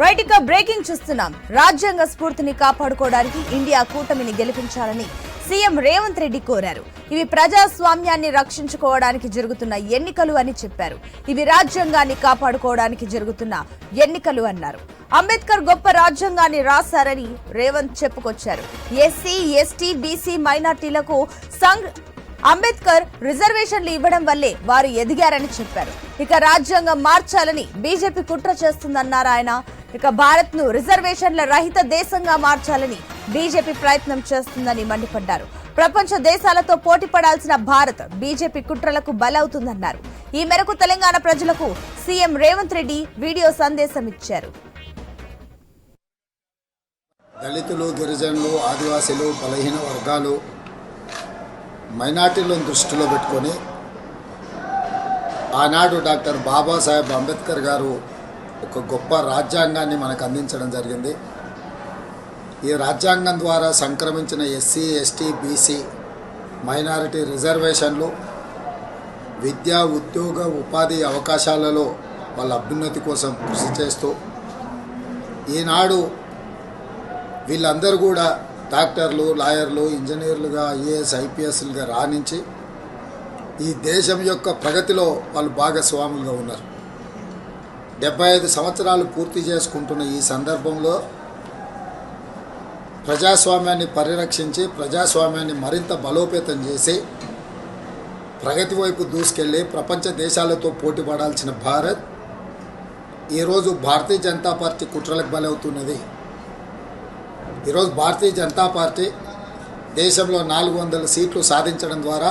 ఇక బ్రేకింగ్ చూస్తున్నాం. రాజ్యాంగ స్ఫూర్తిని కాపాడుకోవడానికి ఇండియా కూటమిని గెలిపించాలని సీఎం రేవంత్ రెడ్డి కోరారు. ఇవి ప్రజాస్వామ్యాన్ని రక్షించుకోవడానికి జరుగుతున్న ఎన్నికలు అని చెప్పారు. ఇవి రాజ్యాంగాన్ని కాపాడుకోవడానికి జరుగుతున్న ఎన్నికలు అన్నారు. అంబేద్కర్ గొప్ప రాజ్యాంగాన్ని రాశారని రేవంత్ చెప్పుకొచ్చారు. ఎస్సీ ఎస్టీ బీసీ మైనార్టీలకు సంఘ్ అంబేద్కర్ రిజర్వేషన్లు ఇవ్వడం వల్లే వారు ఎదిగారని చెప్పారు. ఇక రాజ్యాంగం మార్చాలని బీజేపీ కుట్ర చేస్తుందన్నారు ఆయన ఇక భారత్ను రిజర్వేషన్ల రహిత దేశంగా మార్చాలని బీజేపీ ప్రయత్నం చేస్తుందని మండిపడ్డారు. ప్రపంచ దేశాలతో పోటీ పడాల్సిన భారత్ బీజేపీ కుట్రలకు బలవుతుందన్నారు. ఈ మేరకు తెలంగాణ ప్రజలకు సీఎం రేవంత్ రెడ్డి వీడియో సందేశం ఇచ్చారు. దళితులు గిరిజనులు ఆదివాసీలు బలహీన వర్గాలు మైనార్టీలను దృష్టిలో పెట్టుకొని ఆనాడు డాక్టర్ బాబాసాహెబ్ అంబేద్కర్ గారు ఒక గొప్ప రాజ్యాంగాన్ని మనకు అందించడం జరిగింది. ఈ రాజ్యాంగం ద్వారా సంక్రమించిన ఎస్సీ ఎస్టీ బీసీ మైనారిటీ రిజర్వేషన్లు విద్యా ఉద్యోగ ఉపాధి అవకాశాలలో వాళ్ళ అభ్యున్నతి కోసం కృషి చేస్తూ ఈనాడు వీళ్ళందరూ కూడా డాక్టర్లు లాయర్లు ఇంజనీర్లుగా ఐఏఎస్ ఐపీఎస్లుగా రాణించి ఈ దేశం యొక్క ప్రగతిలో వాళ్ళు భాగస్వాములుగా ఉన్నారు. డెబ్బై ఐదు సంవత్సరాలు పూర్తి చేసుకుంటున్న ఈ సందర్భంలో ప్రజాస్వామ్యాన్ని పరిరక్షించి ప్రజాస్వామ్యాన్ని మరింత బలోపేతం చేసి ప్రగతి వైపు దూసుకెళ్ళి ప్రపంచ దేశాలతో పోటీ పడాల్సిన భారత్ ఈరోజు భారతీయ జనతా పార్టీ కుట్రలకు బలవుతున్నది. ఈరోజు భారతీయ జనతా పార్టీ దేశంలో నాలుగు వందల సీట్లు సాధించడం ద్వారా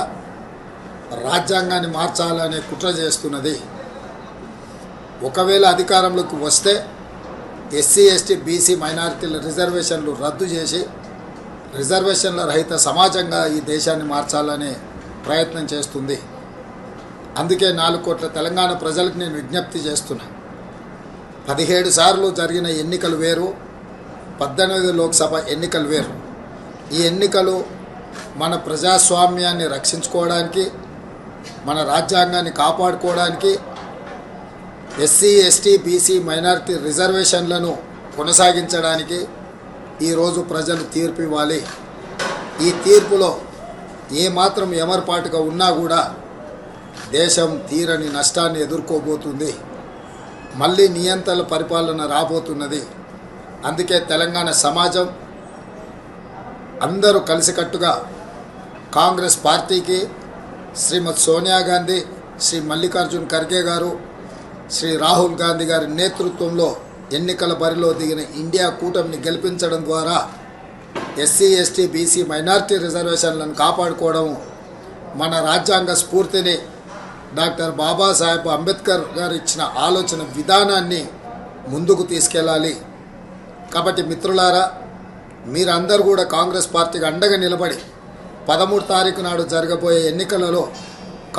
రాజ్యాంగాన్ని మార్చాలనే కుట్ర చేస్తున్నది. ఒకవేళ అధికారంలోకి వస్తే ఎస్సీ ఎస్టీ బీసీ మైనారిటీల రిజర్వేషన్లు రద్దు చేసి రిజర్వేషన్ల రహిత సమాజంగా ఈ దేశాన్ని మార్చాలనే ప్రయత్నం చేస్తుంది. అందుకే నాలుగు కోట్ల తెలంగాణ ప్రజలకు నేను విజ్ఞప్తి చేస్తున్నా. పదిహేడు సార్లు జరిగిన ఎన్నికలు వేరు పద్దెనిమిది లోక్సభ ఎన్నికలు వేరు. ఈ ఎన్నికలు మన ప్రజాస్వామ్యాన్ని రక్షించుకోవడానికి మన రాజ్యాంగాన్ని కాపాడుకోవడానికి ఎస్సీ ఎస్టీ బీసీ మైనారిటీ రిజర్వేషన్లను కొనసాగించడానికి ఈరోజు ప్రజలు తీర్పు ఇవ్వాలి. ఈ తీర్పులో ఏమాత్రం ఎమర్పాటుగా ఉన్నా కూడా దేశం తీరని నష్టాన్ని ఎదుర్కోబోతుంది. మళ్ళీ నియంత్రణ పరిపాలన రాబోతున్నది. అందుకే తెలంగాణ సమాజం అందరూ కలిసికట్టుగా కాంగ్రెస్ పార్టీకి శ్రీమతి సోనియా గాంధీ శ్రీ మల్లికార్జున్ ఖర్గే గారు శ్రీ రాహుల్ గాంధీ గారి నేతృత్వంలో ఎన్నికల బరిలో దిగిన ఇండియా కూటమిని గెలిపించడం ద్వారా ఎస్సీ ఎస్టీ బీసీ మైనార్టీ రిజర్వేషన్లను కాపాడుకోవడం మన రాజ్యాంగ స్ఫూర్తిని డాక్టర్ బాబాసాహెబ్ అంబేద్కర్ గారు ఇచ్చిన ఆలోచన విధానాన్ని ముందుకు తీసుకెళ్ళాలి. కాబట్టి మిత్రులారా మీరందరూ కూడా కాంగ్రెస్ పార్టీకి అండగా నిలబడి పదమూడు తారీఖు నాడు జరగబోయే ఎన్నికలలో